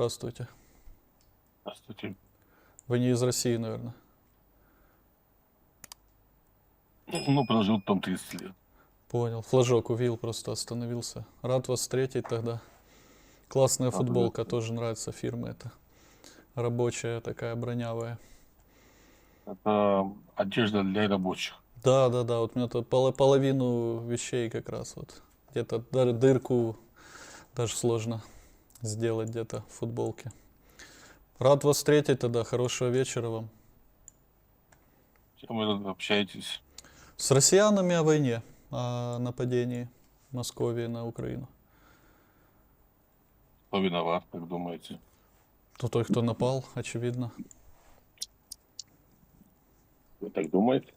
Здравствуйте. Здравствуйте. Вы не из России, наверное. Ну, прожил там 30 лет. Понял. Флажок увидел, просто остановился. Рад вас встретить тогда. Классная футболка, тоже нравится фирма эта. Рабочая такая, бронявая. Это одежда для рабочих. Да, да, да. Вот у меня тут поло- половину вещей как раз вот. Где-то дырку даже сложно сделать где-то в футболке. Рад вас встретить тогда. Хорошего вечера вам. С кем вы общаетесь? С россиянами о войне, о нападении Московии на Украину. Кто виноват, как думаете? То той, кто напал, очевидно. Вы так думаете?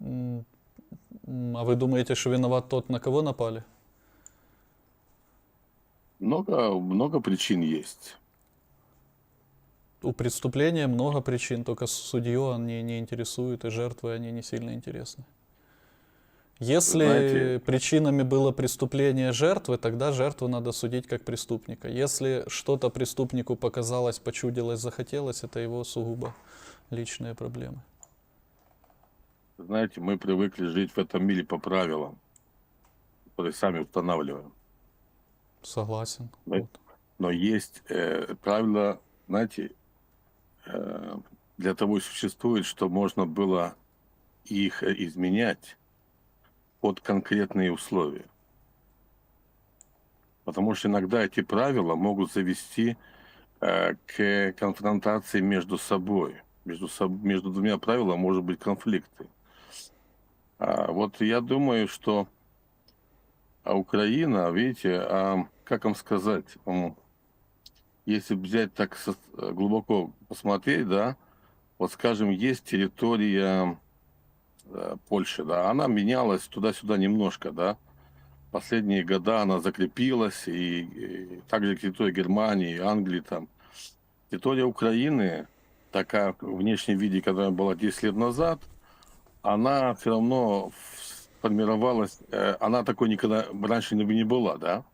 А вы думаете, что виноват тот, на кого напали? Много, много причин есть. У преступления много причин, только судью они не интересуют, и жертвы они не сильно интересны. Если Знаете- причинами было преступление жертвы, тогда жертву надо судить как преступника. Если что-то преступнику показалось, почудилось, захотелось, это его сугубо личные проблемы. Знаете, мы привыкли жить в этом мире по правилам, которые сами устанавливаем. Согласен. Вот. Но есть э, правила, знаете, э, для того и существует, что можно было их э, изменять под конкретные условия. Потому что иногда эти правила могут завести э, к конфронтации между собой. Между, между двумя правилами может быть конфликты. А вот я думаю, что а Украина, видите, а, как вам сказать, если взять так со- глубоко посмотреть, да, вот скажем, есть территория э, Польши, да, она менялась туда-сюда немножко, да, последние года она закрепилась, и, и также территория Германии, Англии там. Территория Украины, такая в внешнем виде, которая была 10 лет назад, она все равно формировалась, э, она такой никогда раньше не, была, да?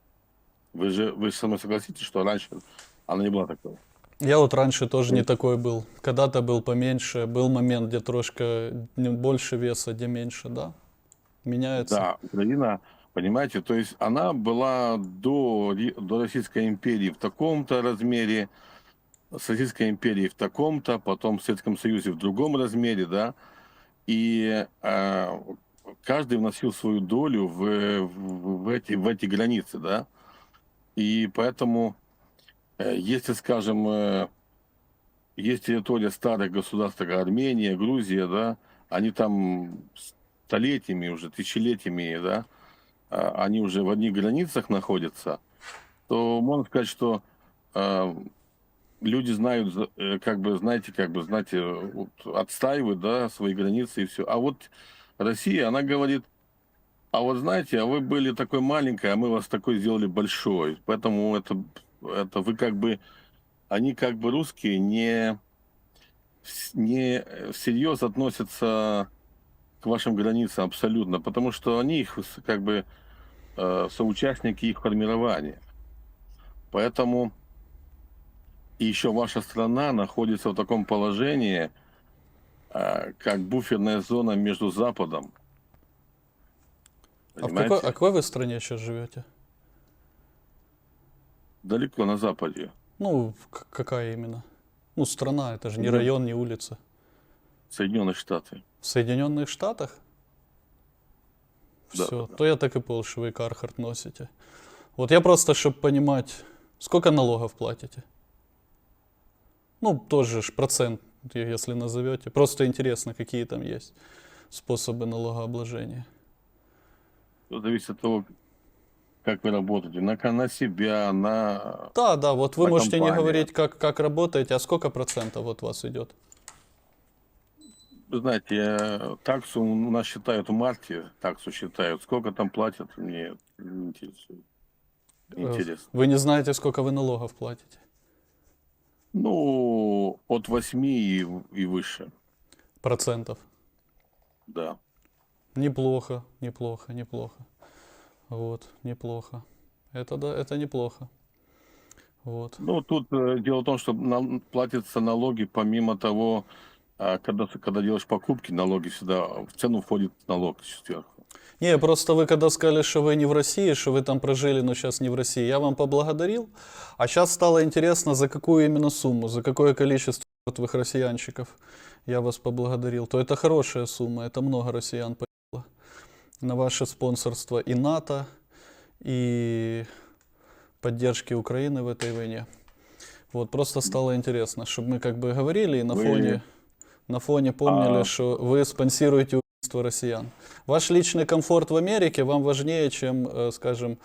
Вы же вы со мной согласитесь, что раньше она не была такой? Я вот раньше тоже не такой был. Когда-то был поменьше, был момент, где трошка больше веса, где меньше, да. Меняется. Да, Украина, понимаете, то есть она была до, до Российской империи в таком-то размере, с Российской империей в таком-то, потом в Советском Союзе в другом размере, да, и э, каждый вносил свою долю в, в, эти, в эти границы, да, и поэтому, э, если, скажем, э, есть территория старых государств, как Армения, Грузия, да, они там столетиями, уже тысячелетиями, да, а, они уже в одних границах находятся, то можно сказать, что э, люди знают, э, как бы, знаете, как бы, знаете, вот отстаивают, да, свои границы и все. А вот Россия, она говорит, а вот знаете, а вы были такой маленькой, а мы вас такой сделали большой. Поэтому это, это вы как бы, они как бы русские не, не всерьез относятся к вашим границам абсолютно, потому что они их как бы э, соучастники их формирования. Поэтому еще ваша страна находится в таком положении, как буферная зона между Западом. А в какой, а какой вы стране сейчас живете? Далеко на Западе. Ну, какая именно? Ну, страна, это же не Ну, район, не улица. Соединенные Штаты. В Соединенных Штатах? Да, Все, да, да. то я так и понял, что вы Кархарт носите. Вот я просто, чтобы понимать, сколько налогов платите? Ну, тоже ж процент, если назовете. Просто интересно, какие там есть способы налогообложения. Все зависит от того, как вы работаете. На, на себя, на... Да, да, вот вы можете не компанию. говорить, как, как работаете, а сколько процентов вот у вас идет? Вы знаете, таксу у нас считают в марте, таксу считают. Сколько там платят, мне не интересует. Не Э, Интересно. Вы не знаете, сколько вы налогов платите? Ну, от 8 и, и выше, Процентов. да. Неплохо, неплохо, неплохо. Вот, неплохо. Это да, это неплохо. Вот. Ну, тут э, дело в том, что на- платятся налоги помимо того, а, когда, когда делаешь покупки, налоги всегда в цену входит налог сверху. Не, просто вы когда сказали, что вы не в России, что вы там прожили, но сейчас не в России, я вам поблагодарил. А сейчас стало интересно, за какую именно сумму, за какое количество мертвых россиянчиков я вас поблагодарил. То это хорошая сумма, это много россиян погибло на ваше спонсорство и НАТО, и поддержки Украины в этой войне. Вот, просто стало интересно, чтобы мы как бы говорили и на Вы- фоне, на фоне помнили, А- что вы спонсируете россиян. Ваш личный комфорт в Америке вам важнее, чем, э, скажем,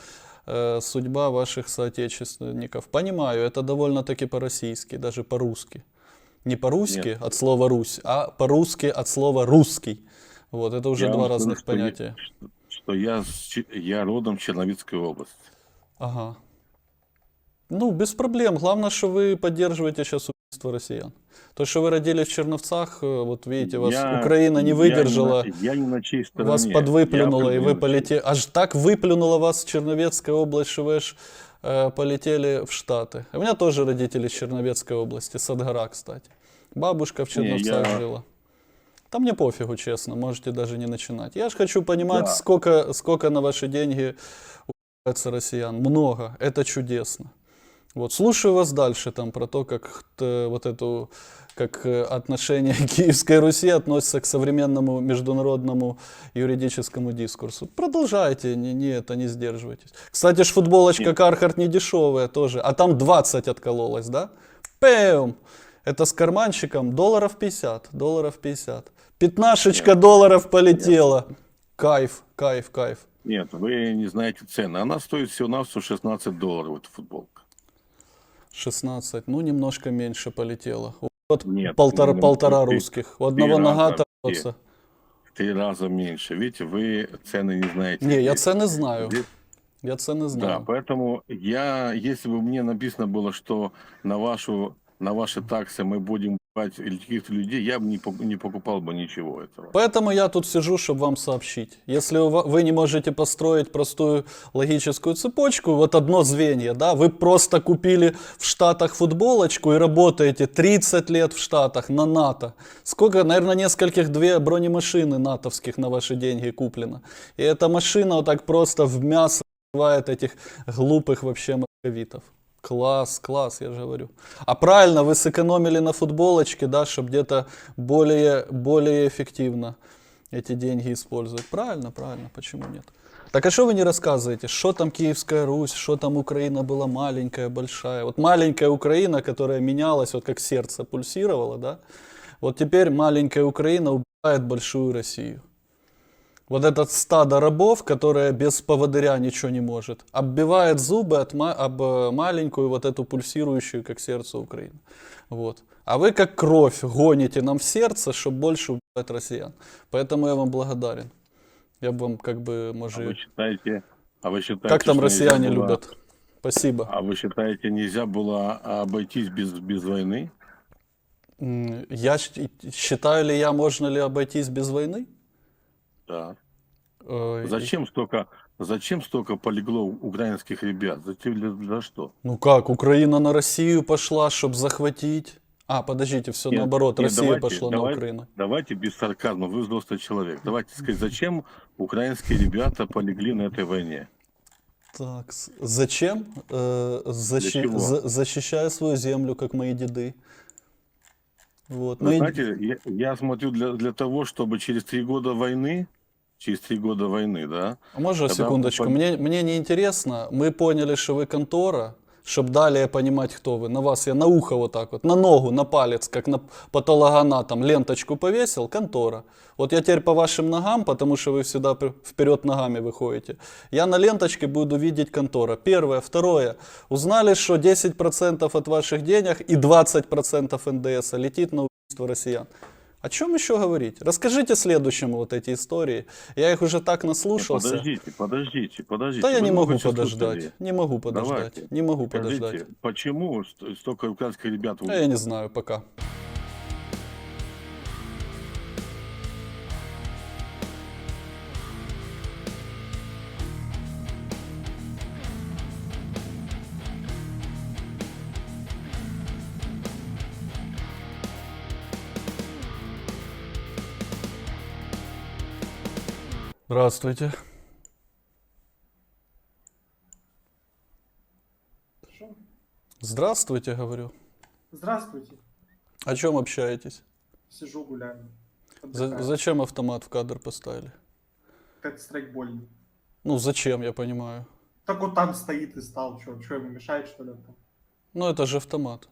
э, судьба ваших соотечественников. Понимаю, это довольно-таки по-российски, даже по-русски. Не по-русски Нет. от слова Русь, а по-русски от слова русский. Вот, это уже Я два скажу, разных я- понятия. что, что я, я родом Черновицкой области. Ага. Ну, без проблем. Главное, что вы поддерживаете сейчас россиян. То, что вы родились в Черновцах, э, вот видите, вас Я- Украина не я выдержала, на- Я не на чьей стороне. вас Я подвыплюнула, и определенно вы полетели. Аж так выплюнула вас Черновецкая область, что вы аж э, полетели в Штаты. У меня тоже родители из Черновецкой области, Садгора, кстати. Бабушка в Черновцах я- жила. Там мне пофигу, честно, можете даже не начинать. Я же хочу понимать, Да. сколько, сколько на ваши деньги россиян. Много, это чудесно. Вот, слушаю вас дальше там про то, как т- вот эту, как э, отношение Киевской Руси относится к современному международному юридическому дискурсу. Продолжайте, не, не это, не сдерживайтесь. Кстати, ж футболочка Нет. Кархарт не дешевая тоже, а там 20 откололась, да? Пэм! Это с карманчиком долларов 50, долларов 50. Пятнашечка Нет. долларов полетела. Кайф, кайф, кайф. Нет, вы не знаете цены. Она стоит всего-навсего 16 долларов, эта футболка. 16, ну немножко меньше полетело. Вот Нет, полтора, ну, полтора ты- русских. У одного нога оторвется. В три раза меньше. Видите, вы цены не знаете. Не, я цены знаю. здесь- Я цены Да, знаю. поэтому я, если бы мне написано было, что на вашу на ваши таксы мы будем брать каких-то людей, я бы не, пок- не покупал бы ничего этого. Поэтому я тут сижу, чтобы вам сообщить. Если вы не можете построить простую логическую цепочку, вот одно звенье, да, вы просто купили в Штатах футболочку и работаете 30 лет в Штатах на НАТО. Сколько, наверное, нескольких две бронемашины натовских на ваши деньги куплено. И эта машина вот так просто в мясо этих глупых вообще московитов. Класс, класс, я же говорю. А правильно, вы сэкономили на футболочке, да, чтобы где-то более, более эффективно эти деньги использовать. Правильно, правильно, почему нет? Так а что вы не рассказываете? Что там Киевская Русь, что там Украина была маленькая, большая? Вот маленькая Украина, которая менялась, вот как сердце пульсировало, да? Вот теперь маленькая Украина убивает большую Россию. Вот этот стадо рабов, которое без поводыря ничего не может, оббивает зубы от ма- об э, маленькую вот эту пульсирующую, как сердце Украины. Вот. А вы как кровь гоните нам в сердце, чтобы больше убивать россиян. Поэтому я вам благодарен. Я бы вам как бы, А вы может... считаете, а вы считаете, Как там россияне было- любят? Спасибо. А вы считаете, нельзя было обойтись без, без войны? Я считаю ли я, можно ли обойтись без войны? Да. Э, Зачем столько, зачем столько полегло украинских ребят? Зачем для, за что? Ну как, Украина на Россию пошла, чтобы захватить? А, подождите, все Нет, наоборот, нет, Россия давайте, пошла на давай- Украину. Давайте без сарказма, вы взрослый человек. Давайте сказать, зачем украинские ребята полегли на этой войне? Так, зачем? Э, защи- за- защищая свою землю, как мои деды. Вот. Вы мои- знаете, я, я смотрю для, для того, чтобы через три года войны, через три года войны, да, А Можно Когда секундочку? пон- Мне, мне не интересно. Мы поняли, что вы контора, чтобы далее понимать, кто вы. На вас я на ухо вот так вот, на ногу, на палец, как на патологоанатом, ленточку повесил, контора. Вот я теперь по вашим ногам, потому что вы всегда вперед ногами выходите. Я на ленточке буду видеть контора. Первое. Второе. Узнали, что 10% от ваших денег и 20% НДС летит на убийство россиян. О чем еще говорить? Расскажите следующему вот эти истории. Я их уже так наслушался. подождите, подождите, подождите. Да я не могу подождать. Не могу подождать. Давайте. Не могу Скажите, подождать. почему ст- столько украинских ребят А я не знаю пока. Здравствуйте. Что? Здравствуйте, говорю. Здравствуйте. О чем общаетесь? Сижу, гуляю. За- зачем автомат в кадр поставили? Как страйкбольный. Ну, зачем, я понимаю. Так вот там стоит и стал. Что, что ему мешает, что ли? Ну, это же автомат.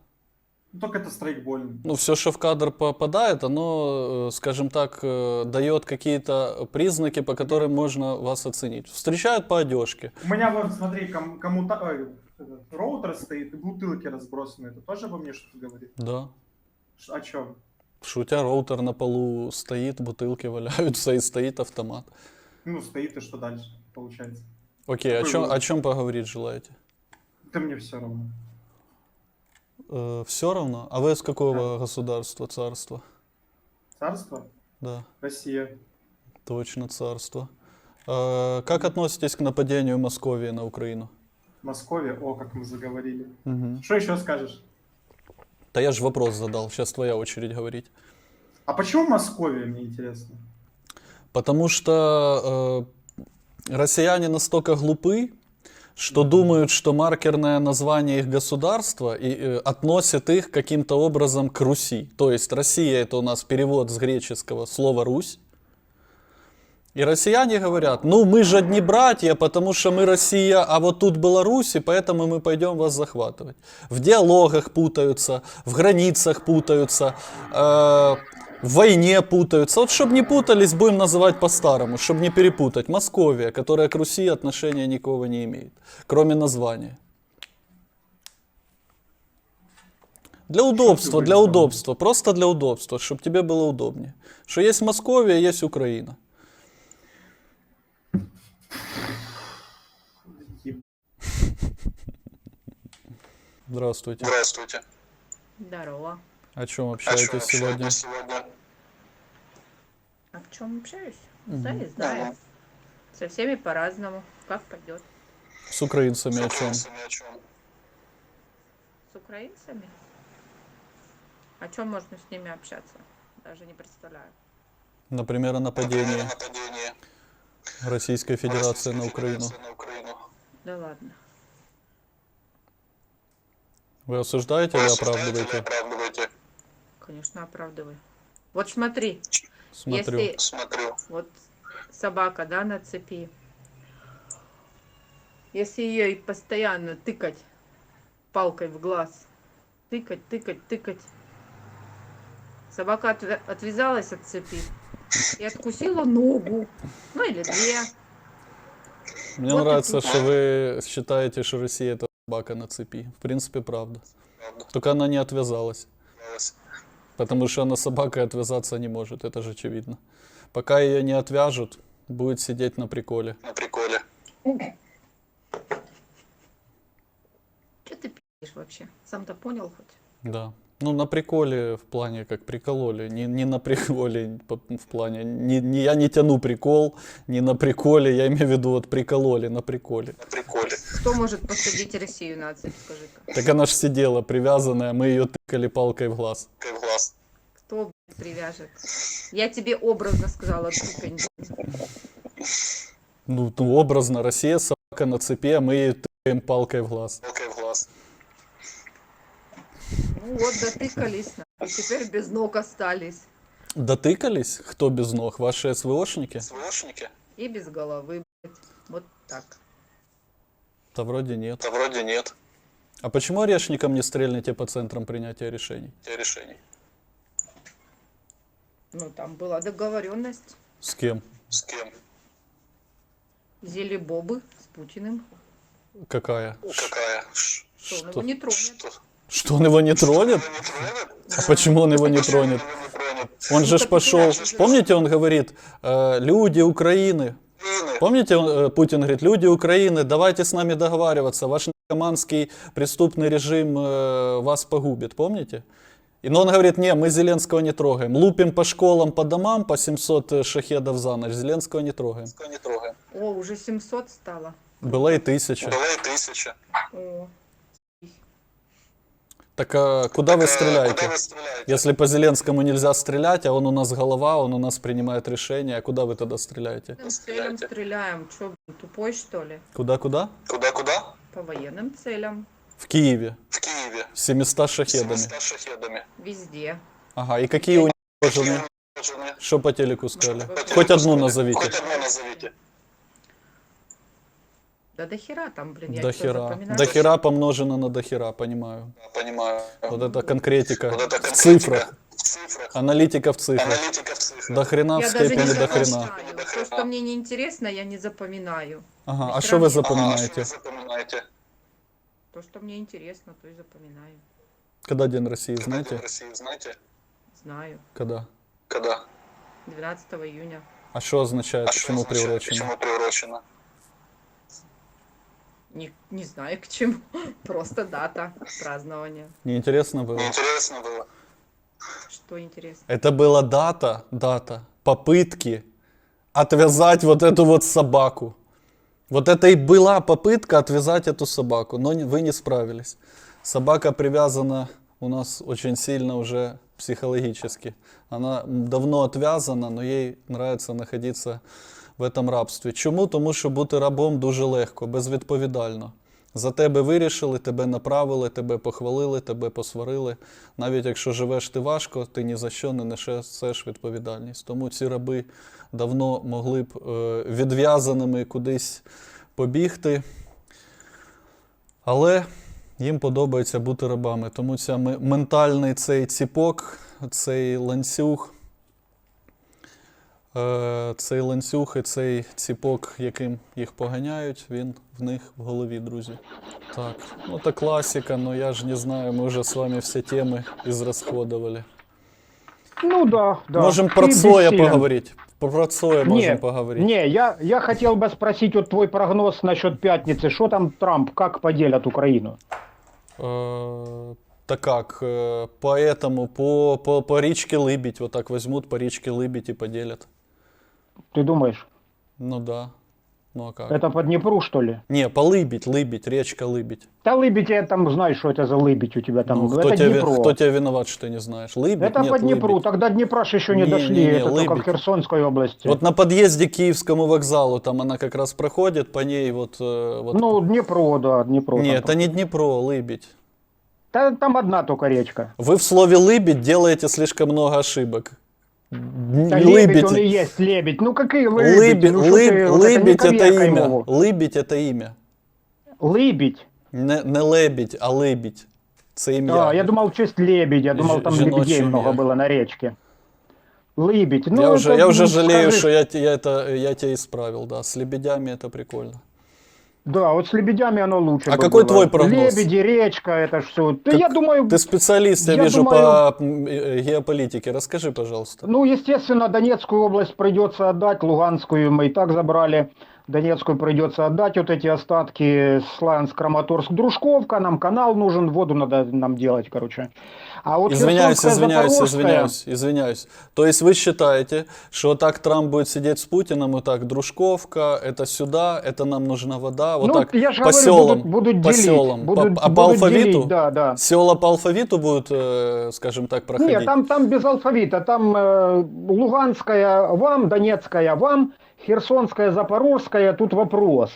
Ну, только это страйкбольный. Ну, все, что в кадр попадает, оно, э, скажем так, э, дает какие-то признаки, по которым можно вас оценить. Встречают по одежке. У меня вот, смотри, ком- кому-то... ой, роутер стоит и бутылки разбросаны. Это тоже обо мне что-то говорит? Да. Ш- О чем? Что у тебя роутер на полу стоит, бутылки валяются и стоит автомат. Ну, стоит и что дальше, получается? Окей, о чем, о чем поговорить желаете? Да мне все равно. Все равно? А вы из какого государства, царства? Царство? Да, Россия. точно царство. Э, как относитесь к нападению Московии на Украину? Московия. О, как мы заговорили. Мгм. Что еще скажешь? Да я же вопрос задал, сейчас твоя очередь говорить. А почему Московия, мне интересно? Потому что э, россияне настолько глупы, что думают, что маркерное название их государства и, э, относит их каким-то образом к Руси. То есть Россия это у нас перевод с греческого слова Русь. И россияне говорят, ну мы же одни братья, потому что мы Россия, а вот тут Беларусь, и поэтому мы пойдем вас захватывать. В диалогах путаются, в границах путаются, э, в войне путаются. Вот чтобы не путались, будем называть по-старому, чтобы не перепутать. Московия, которая к Руси отношения никакого не имеет, кроме названия. Для удобства, для удобства, просто для удобства, чтобы тебе было удобнее. Что есть Московия, есть Украина. Здравствуйте. Здравствуйте. Здорово. О чем О общаетесь чем сегодня? общаетесь сегодня? А в чем общаюсь? Мгм. Да, не знаю. Со всеми по-разному. Как пойдет. С украинцами о С чем? украинцами о чем? С украинцами? О чем можно с ними общаться? Даже не представляю. Например, о нападении нападение Российской Федерации Российской на Украину. На Украину. Да ладно. Вы осуждаете Вы или осуждаете или оправдываете? оправдываете? Конечно, оправдываю. Вот смотри, Смотрю. если Смотрю. вот собака, да, на цепи. Если ее постоянно тыкать палкой в глаз, тыкать, тыкать, тыкать. Собака отвя- отвязалась от цепи и откусила ногу. Ну или две. Мне Вот нравится, что вы считаете, что Россия это собака на цепи. В принципе. Правда. Только она не отвязалась. Потому что она собакой отвязаться не может, это же очевидно. Пока ее не отвяжут, будет сидеть на приколе. На приколе. Что ты пишешь вообще? Сам-то понял хоть? Да. Ну, на приколе в плане как прикололи, не, не на приколе в плане, не, не- я не тяну прикол, не на приколе, я имею в виду вот прикололи на приколе. На приколе. Кто может посадить Россию на цепь, скажи-ка? Так она ж сидела привязанная, мы ее тыкали палкой в глаз. В глаз. Кто блядь, привяжет? Я тебе образно сказала, тыкань. Ну, ну, образно, Россия собака на цепи, а мы ее тыкаем палкой в глаз. Как в глаз. Ну вот, дотыкались. на. И теперь без ног остались. Дотыкались? Кто без ног? Ваши СВОшники? СВОшники? И без головы, блядь. Вот так. Да вроде нет. Да вроде нет. А почему орешникам не стрельните по центрам принятия решений? Те решений. Ну, там была договоренность. С кем? С кем? Зели бобы с Путиным. Какая? Какая? Что, он Что? его не тронет. Что? Что он его не тронет? А почему он его не тронет? Он же ж так пошел. Помните, он говорит, э, люди Украины. Украины. Помните, он, э, Путин говорит, люди Украины, давайте с нами договариваться. Ваш наркоманский преступный режим э, вас погубит. Помните? И но он говорит, не, мы Зеленского не трогаем. Лупим по школам, по домам по 700 шахедов за ночь. Зеленского не трогаем. Никого не трогаем. О, уже 700 стало. Была и тысяча. Была и тысяча. О, Так а куда вы стреляете? стреляете? Если по Зеленскому нельзя стрелять, а он у нас голова, он у нас принимает решения, а куда вы тогда стреляете? Целям стреляем. Блин, тупой что ли? Куда-куда? Куда-куда? По военным целям. В Киеве. В Киеве. С 700 шахедами. 700 шахедами. Везде. Ага, и какие у них. Что по телеку сказали? Хоть Хоть одну назовите. Хоть одну назовите. Да до хера там, блин, я До хера. запоминаю? До хера помножено на до хера, понимаю. Понимаю. Вот это конкретика Вот это в конкретика цифрах. В цифрах. Аналитика в цифрах. Аналитика в цифрах. До хрена в Я даже не степени до хрена. запоминаю. То, что мне не интересно, я не запоминаю. Ага, а что вы сравнения. Ага, а что запоминаете? вы запоминаете? То, что мне интересно, то и запоминаю. Когда День России, Когда знаете? День России, знаете? Знаю. Когда? Когда? 12 июня. А что означает, А к что чему означает, приурочено? К чему приурочено? Не, не знаю к чему. Просто дата празднования. Неинтересно было? Неинтересно было? Что интересно. Это была дата, дата попытки отвязать вот эту вот собаку. Вот это и была попытка отвязать эту собаку, но вы не справились. Собака привязана у нас очень сильно уже психологически. Она давно отвязана, но ей нравится находиться в этом рабстві. Чому? Тому що бути рабом дуже легко, безвідповідально. За тебе вирішили, тебе направили, тебе похвалили, тебе посварили. Навіть якщо живеш ти важко, ти ні за що не несеш відповідальність. Тому ці раби давно могли б е, відв'язаними кудись побігти. Але їм подобається бути рабами. Тому ця ментальний цей ціпок, цей ланцюг, цей ланцюг і цей ціпок, яким їх поганяють, він в них в голові, друзі. Так, ну это классика, но я же не знаю, мы уже с вами все темы израсходовали. Ну да, да. можем Ты про Цоя бессилен. поговорить. Про Цоя можем Не, поговорить. Не, я, я хотел бы спросить вот твой прогноз насчет пятницы. Что там Трамп, как поделят Украину? Э, так как, э, поэтому по, по, по речке Лыбедь, вот так возьмут по речке Лыбедь и поделят. Ты думаешь, Ну да. Ну а как? это по Днепру, что ли? Не, по Лыбедь, Лыбедь, речка Лыбедь. Да лыбить, я там знаю, что это за лыбить у тебя там. Ну, кто, это тебя, Днепро. кто тебя виноват, что ты не знаешь? Лыбедь? Это Нет, по Днепру, Лыбедь. тогда Днепра еще не, Не, дошли, не, не, это только в. Херсонской области. Вот на подъезде к Киевскому вокзалу, там она как раз проходит, по ней вот... э, вот Ну, Днепро, да, Днепро. Нет, это не Днепро, Лыбедь. Та- там одна только речка. Вы в слове «лыбедь» делаете слишком много ошибок. Н- Да лебедь, он и есть лебедь. Ну какие лебеди? Лыбедь, ну, что лыб- ты, вот это не лыбедь это коверкай имя. мову. Лыбедь это имя. Лыбедь. Не, не лебідь, а либідь. Це ім'я. А, я думал, в честь лебедя. Думал, Ж- там жіноче лебедей ім'я. много было на речке. Лыбедь. Ну, я, уже, это, я уже ну, жалею, скажи- что я, те- я, это, я тебя исправил, да. С лебедями это прикольно. Да, вот с лебедями оно лучше А какой было. твой прогноз? Лебеди, речка, это все. Да Как- я думаю, Ты специалист, я, Я вижу, думаю- по э, геополитике. Расскажи, пожалуйста. ну, естественно, Донецкую область придется отдать, Луганскую мы и так забрали. Донецкую придется отдать вот эти остатки Славянск, Краматорск, Дружковка, нам канал нужен, воду надо нам делать, короче. А вот извиняюсь, извиняюсь, Запорожская- извиняюсь, извиняюсь. То есть вы считаете, что так Трамп будет сидеть с Путиным, и так Дружковка, это сюда, это нам нужна вода, вот ну, так я же по говорю, селам, будут, будут по делить, селам. будут, По- а по будут алфавиту? делить, да, да. Села по алфавиту будут, э, скажем так, проходить? Нет, там, там без алфавита. Там э, Луганская вам, Донецкая вам, Херсонская, Запорожская. Тут вопрос.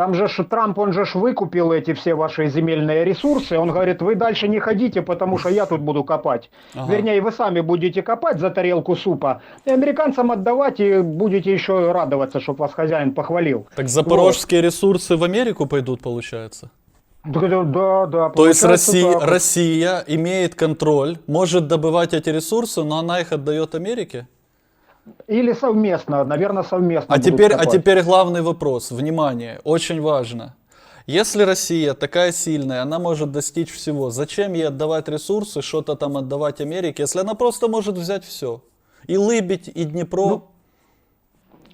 Там же ж Трамп, он же ж выкупил эти все ваши земельные ресурсы. Он говорит, вы дальше не ходите, потому что я тут буду копать. Ага. Вернее, вы сами будете копать за тарелку супа. И американцам отдавать, и будете еще радоваться, чтобы вас хозяин похвалил. Так запорожские ресурсы в Америку пойдут, получается? Да, да, да. да, То есть Россия, так вот. Россия имеет контроль, может добывать эти ресурсы, но она их отдает Америке? Или совместно, наверное, совместно. А теперь, а теперь главный вопрос, внимание, очень важно. Если Россия такая сильная, она может достичь всего, зачем ей отдавать ресурсы, что-то там отдавать Америке, если она просто может взять все? И Лыбедь, и Днепро. Ну,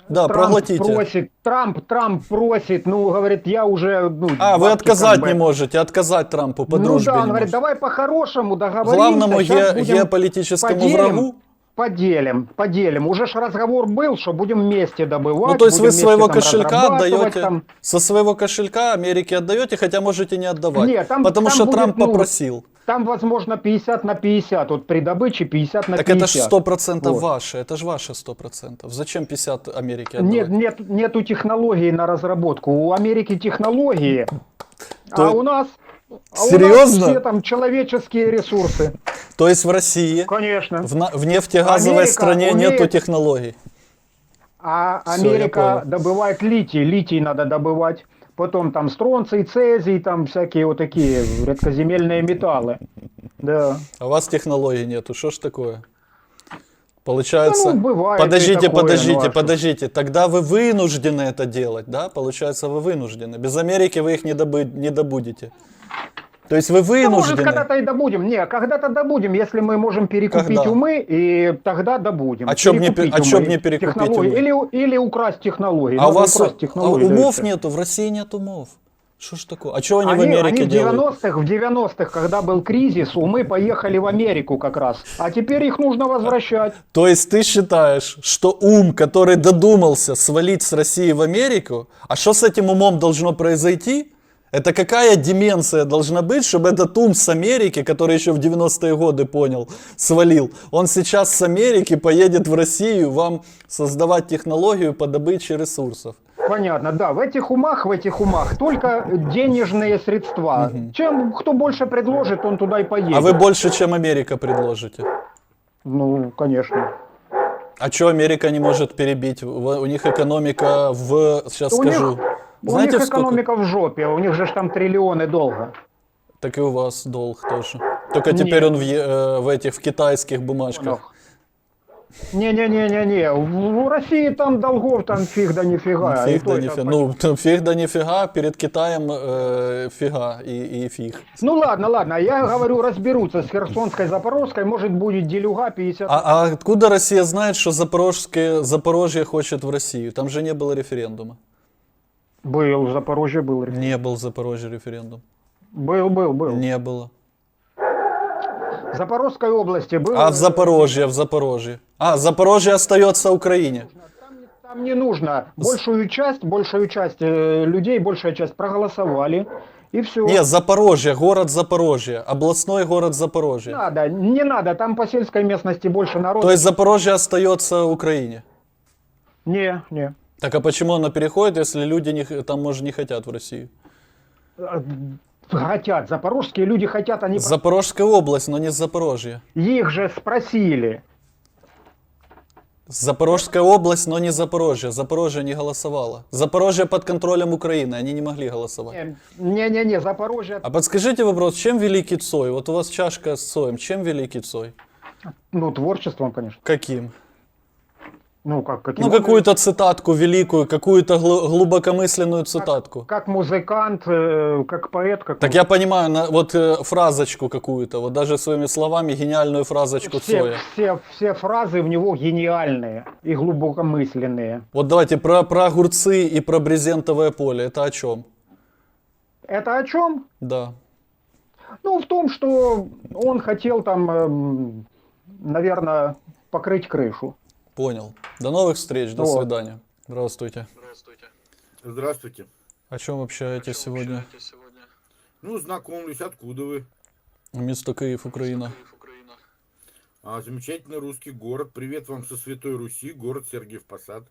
да, Трамп проглотите. просит, Трамп, Трамп просит, ну, говорит, я уже, ну... А, вы отказать как бы- не можете, отказать Трампу по ну дружбе да, он говорит, давай по-хорошему договоримся. Главному ге- геополитическому поделим, врагу? Поделим, поделим. Уже ж разговор был, что будем вместе добывать. Ну, то есть вы вместе своего там кошелька отдаете, там. со своего кошелька Америке отдаете, хотя можете не отдавать. Нет, там- потому там что будет, Трамп ну, попросил. там, возможно, 50 на 50. Вот при добыче 50 на Так 50. это ж 100% Вот. ваше, это ж ваше 100%. Зачем 50 Америке отдавать? Нет, нет, нету технологий на разработку. У Америки технологии, То- а у нас... а у Серьезно? нас все там человеческие ресурсы. То есть в России, Конечно. в, на- в нефтегазовой Америка стране нету умеет- технологий. А Всё, я Америка понял. добывает литий, литий надо добывать. Потом там стронций, цезий, там всякие вот такие редкоземельные металлы. Да. А у вас технологий нету. Что ж такое? Получается... Ну, бывает и подождите, такое, подождите, ну, а что? подождите. Тогда вы вынуждены это делать, да? Получается, вы вынуждены. Без Америки вы их не, добы- не добудете. То есть вы Ну, может, вынуждены. когда-то и добудем. Не, когда-то добудем, если мы можем перекупить Когда? умы, и тогда добудем. А б не а умы, не перекупить технологии. умы? Или, или украсть технологии. а у вас украсть а технологии, да, и умов всё. нету, в России нет умов. Что ж такое? А что они, Они, в Америке они в делают? 90-х, в 90-х, когда был кризис, умы поехали в Америку как раз. А теперь их нужно возвращать. То есть ты считаешь, что ум, который додумался свалить с России в Америку, а что с этим умом должно произойти? Это какая деменция должна быть, чтобы этот ум с Америки, который еще в 90-е годы понял, свалил, он сейчас с Америки поедет в Россию вам создавать технологию по добыче ресурсов. Понятно, да. В этих умах, в этих умах только денежные средства. Чем кто больше предложит, он туда и поедет. А вы больше, чем Америка предложите. Ну, конечно. А что Америка не может перебить? У них экономика в... Сейчас У них- скажу. У Знаете, них сколько? экономика в жопе, у них же там триллионы долга. Так и у вас долг тоже. Только теперь Нет. он в, э, в этих в китайских бумажках. Не-не-не-не-не, в России там долгов там фиг да нифига. Ну, фиг да нифига. Ну, там фиг да нифига, перед Китаем э, фига и, и фиг. Ну ладно, ладно, я говорю, разберутся с Херсонской, Запорожской, может будет делюга 50. А, а откуда Россия знает, что Запорожское, Запорожье хочет в Россию? Там же не было референдума. Был, в Запорожье был. реф- Не был в Запорожье референдум. Был, был, был. Не было. В Запорожской области был. А в Запорожье, в Запорожье. А, Запорожье остается Украине. Там не нужно. Большую часть, большую часть э, людей, большая часть проголосовали. И все. Не, Запорожье, город Запорожье. Областной город Запорожье. надо, не надо, там по сельской местности больше народу. То есть Запорожье остается Украине. Не, не. Так а почему оно переходит, если люди не, х- там, может, не хотят в Россию? Э, Хотят, запорожские люди хотят, они... Запорожская область, но не Запорожье. Их же спросили. Запорожская область, но не Запорожье. Запорожье не голосовало. Запорожье под контролем Украины, они не могли голосовать. Не-не-не, Запорожье, А подскажите вопрос, чем великий Цой? Вот у вас чашка с Цоем, чем великий Цой? ну, творчеством, конечно. Каким? Ну, как, каким Ну, какую-то цитатку великую, какую-то глу- глубокомысленную цитатку. Как музыкант, э, как поэт, как... Так я понимаю, на, вот э, фразочку какую-то, вот даже своими словами гениальную фразочку все, Цоя. все, все фразы в него гениальные и глубокомысленные. Вот давайте про, про огурцы и про брезентовое поле. Это о чем? Это о чем? Да. Ну, в том, что он хотел там, наверное, покрыть крышу. Понял. До новых встреч, до Вот. свидания. Здравствуйте. Здравствуйте. О чем общаетесь сегодня? Ну, знакомлюсь, откуда вы? Место Киев, Украина. А, замечательный русский город. Привет вам со Святой Руси, город Сергиев Посад.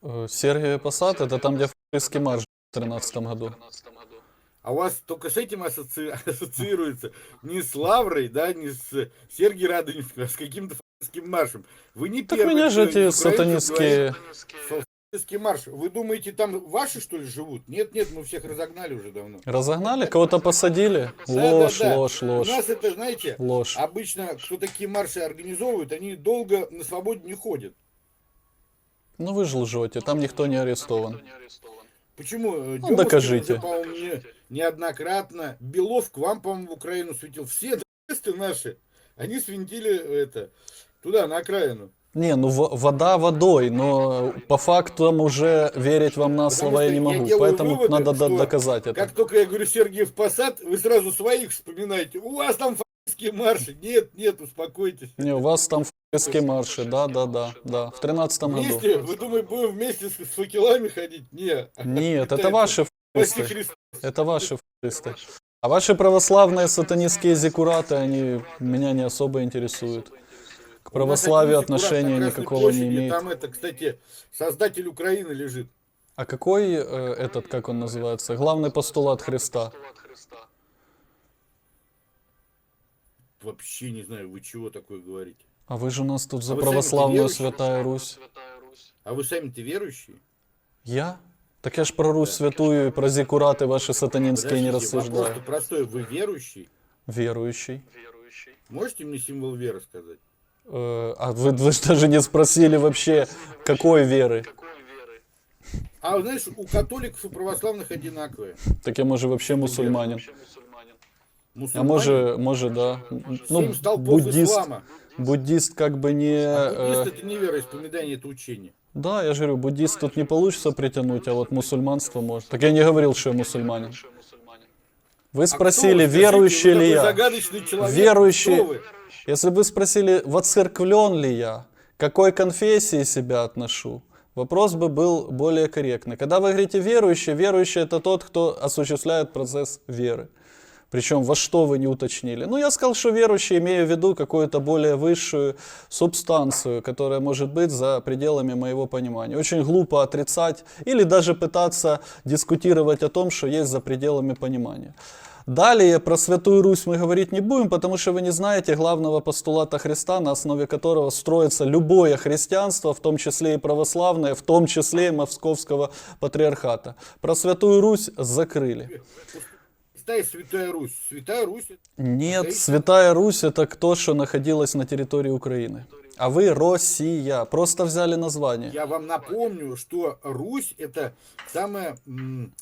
Э, Сергиев Посад, это там, где фашистский марш в 2013 году. А у вас только с этим ассоци- ассоциируется не с Лаврой, да, не с Сергием Радонежским, а с каким-то фашистским маршем. Вы не Так первый, меня же эти говорит фашистский марш. Вы думаете, там ваши, что ли, живут? Нет, нет, мы всех разогнали уже давно. Разогнали? Кого-то посадили? Да, да, Ложь, да. ложь, У ложь. нас это, знаете, Ложь. обычно, кто такие марши организовывают, они долго на свободе не ходят. Ну вы же лжете, там никто не арестован. Почему? Э, Ну, докажите. уже, по-моему, не- неоднократно. Белов к вам, по-моему, в Украину светил. Все наши, они свинтили это, туда, на окраину. Не, ну в- вода водой, но по фактам уже верить вам на Потому слово я не я могу, делаю поэтому выводы, надо до- что доказать это. Как только я говорю Сергиев Посад, вы сразу своих вспоминаете. У вас там фашистские марши. Нет, нет, успокойтесь. Не, у вас там фашистские марши, да, да, да, да, в тринадцатом году. Вместе, вы думаете, будем вместе с, с факелами ходить? Нет. Нет, это ваши фашисты, это ваши фашисты. А ваши православные сатанистские зиккураты, они меня не особо интересуют. К православию отношения никакого не имеет. Там это, кстати, создатель Украины лежит. А какой э, этот, как он называется, главный постулат Христа? Вообще не знаю, вы чего такое говорите. А вы же у нас тут за А православную? Святая Русь. А вы сами-то верующие? Я? Так я ж про Русь святую и про зиккураты ваши сатанинские не Подождите, рассуждаю. Вопрос простой. Вы верующий? Верующий. Можете мне символ веры сказать? Э, а вы, вы даже не спросили вообще, какой веры. А знаешь, у католиков и православных одинаковые. Так я, может, вообще мусульманин. А может, может, да. Ну, буддист. ислама. Буддист как бы не... А буддист э, это не вероисповедание, это учение. Да, я же говорю, буддист тут не получится притянуть, а вот мусульманство может. Так я не говорил, что я мусульманин. Вы А кто спросили? Скажите, верующий ли я? загадочный человек. Верующий. Вы? Если бы спросили, воцерквлен ли я, какой конфессии себя отношу, вопрос бы был более корректный. Когда вы говорите верующий, верующий это тот, кто осуществляет процесс веры. Причем во что вы не уточнили. Ну, я сказал, что верующий, имею в виду какую-то более высшую субстанцию, которая может быть за пределами моего понимания. Очень глупо отрицать или даже пытаться дискутировать о том, что есть за пределами понимания. Далее про Святую Русь мы говорить не будем, потому что вы не знаете главного постулата Христа, на основе которого строится любое христианство, в том числе и православное, в том числе и Московского патриархата. Про Святую Русь закрыли. Святая Святая Русь. Святая Русь. Нет, Окей. Святая Русь это то, что находилось на территории Украины. А вы Россия. Просто взяли название. Я вам напомню, что Русь это самое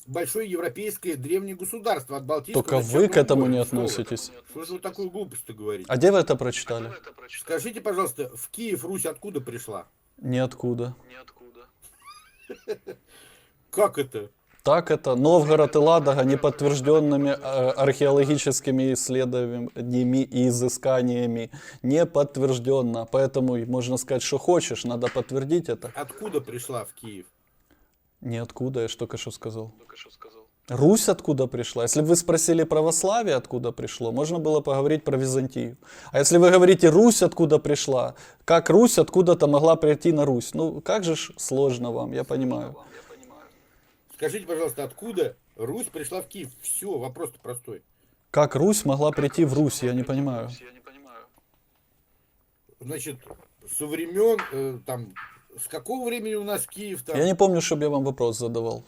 большое европейское древнее государство от Балтийского Только вы к этому моря. не относитесь. Что же вы такую глупость говорите? А где вы это прочитали? Скажите, пожалуйста, в Киев Русь откуда пришла? Ниоткуда. Как это? Так это Новгород и Ладога неподтвержденными э, археологическими исследованиями и изысканиями не подтвержденно. Поэтому можно сказать, что хочешь, надо подтвердить это. Откуда пришла в Киев? Ниоткуда, я ж только что сказал. Русь откуда пришла? Если бы вы спросили православие, откуда пришло, можно было поговорить про Византию. А если вы говорите Русь откуда пришла, как Русь откуда-то могла прийти на Русь? Ну, как же ж сложно вам, я понимаю. Скажите, пожалуйста, откуда Русь пришла в Киев? Все, вопрос-то простой. Как Русь могла прийти в Русь, я не понимаю. Значит, со времен, э, там, с какого времени у нас Киев там? Я не помню, чтобы я вам вопрос задавал.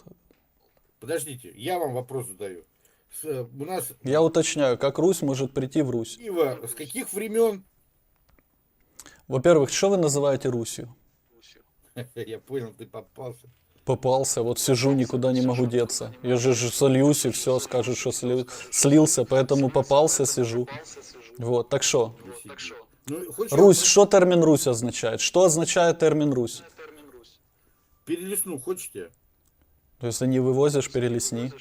Подождите, я вам вопрос задаю. С, э, у нас Я уточняю, как Русь может прийти в Русь? Киева с каких времен? Во-первых, что вы называете Русью? Я понял, ты попался. Попался, вот сижу, никуда не могу деться. Я же, же сольюсь и все, скажут, что сли- слился, поэтому попался, сижу. Вот, так что, Ну, Русь, что термин Русь означает? Что означает термин Русь? перелесну, хочете? То есть не вывозишь, перелесни.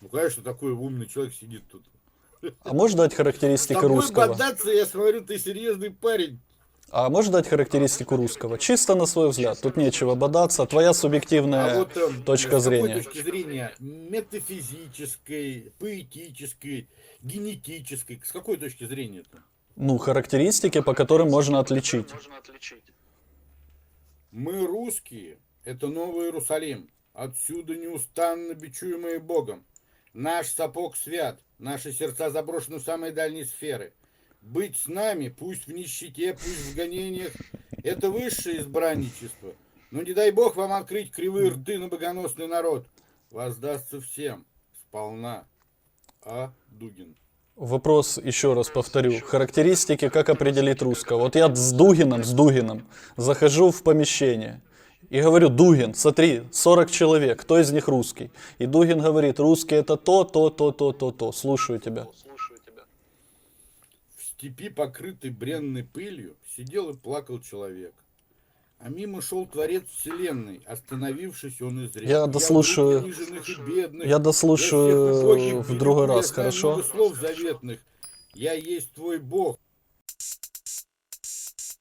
Ну, конечно, такой умный человек сидит тут. А можешь дать С тобой русского? бодаться, я смотрю, ты серьезный парень. А можешь дать характеристику русского? Чисто на свой взгляд. Тут нечего бодаться. Твоя субъективная А вот эм, точка с зрения. какой точки зрения? Метафизической, поэтической, генетической. С какой точки зрения это? Ну, характеристики, по которым можно отличить. Мы русские, это Новый Иерусалим, отсюда неустанно бичуемые Богом. Наш сапог свят, наши сердца заброшены в самые дальние сферы. Быть с нами, пусть в нищете, пусть в гонениях, это высшее избранничество. Но не дай Бог вам открыть кривые рты на богоносный народ. Воздастся всем, сполна. А. Дугин. Вопрос, еще раз повторю. Характеристики, как определить русского. Вот я с Дугином, с Дугином захожу в помещение и говорю, Дугин, смотри, 40 человек, кто из них русский? И Дугин говорит, русский это то, то, то, то, то, то. Слушаю тебя. Степи, покрытой бренной пылью, сидел и плакал человек. А мимо шел Творец Вселенной, остановившись, он изрек. Я дослушаю- и бедных, Я дослушаю убогих в другой я раз, хорошо? слов заветных. Я есть твой Бог.